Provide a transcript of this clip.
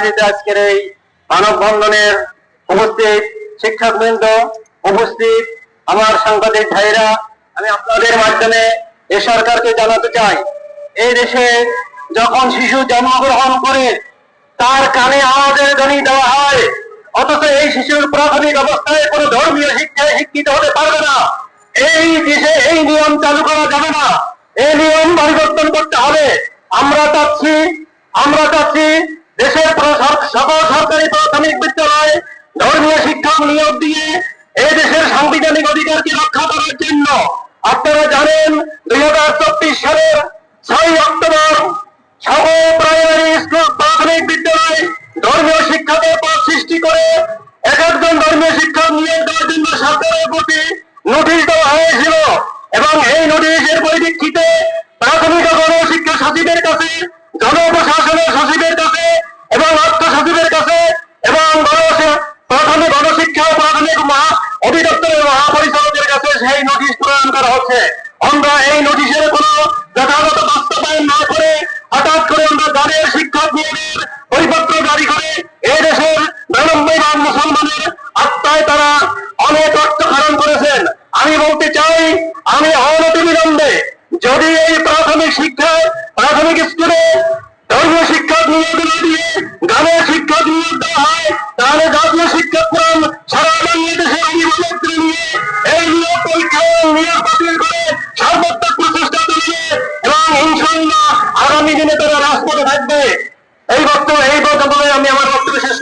আজকের এই মানববন্ধনের উপস্থিত শিক্ষকবৃন্দ উপস্থিত আমার সাংবাদিক ভাইরা, আমি আপনাদের মাধ্যমে এ সরকারকে জানাতে চাই। এই দেশে যখন শিশু জন্মগ্রহণ করে, তার কানে আওয়াজের ধ্বনি দেওয়া হয়। অথচ এই শিশুর প্রাথমিক অবস্থায় কোনো ধর্মীয় শিক্ষায় শিক্ষিত হতে পারবে না। এই দেশে এই নিয়ম চালু করা যাবে না। এই নিয়ম পরিবর্তন করতে হবে। আমরা চাচ্ছি আমরা চাচ্ছি দেশের সকল সরকারি প্রাথমিক বিদ্যালয়ে ধর্মীয় শিক্ষক নিয়োগ দিয়ে এই দেশের সাংবিধানিক অধিকারকে রক্ষা করার জন্য আপনারা জানেন দুই হাজার চব্বিশ সালের ছয় অক্টোবর সকল প্রাইমারি স্কুল, প্রাথমিক বিদ্যালয় ধর্মীয় শিক্ষকের পদ সৃষ্টি করে এক একজন ধর্মীয় শিক্ষক নিয়োগ দেওয়ার জন্য সরকারের প্রতি নোটিশ দেওয়া হয়েছিল এবং এই নোটিশের পরিপ্রেক্ষিতে প্রাথমিক ও গণশিক্ষা সচিবের কাছে জনপ্রশাসনের সচিবের কাছে এবং অর্থ সচিবের কাছে এবং গণ- প্রাথমিক গণশিক্ষা ও প্রাথমিক মহা অধিদপ্তরের মহাপরিচালকের কাছে সেই নোটিশ প্রদান করা হচ্ছে। আমরা এই নোটিশের কোনো যথাযথ বাস্তবায়ন না করে হঠাৎ করে আমরা গানের শিক্ষক নিয়োগের পরিপত্র জারি করে এই দেশের নিরানব্বই ভাগ মুসলমানের আত্মায় তারা অনেক অর্থ খরণ করেছেন। আমি বলতে চাই, আমি অনতি বিলম্বে যদি এই প্রাথমিক শিক্ষায় এই বক্তব্য এই পর্যন্ত আমি আমার বক্তব্য শেষ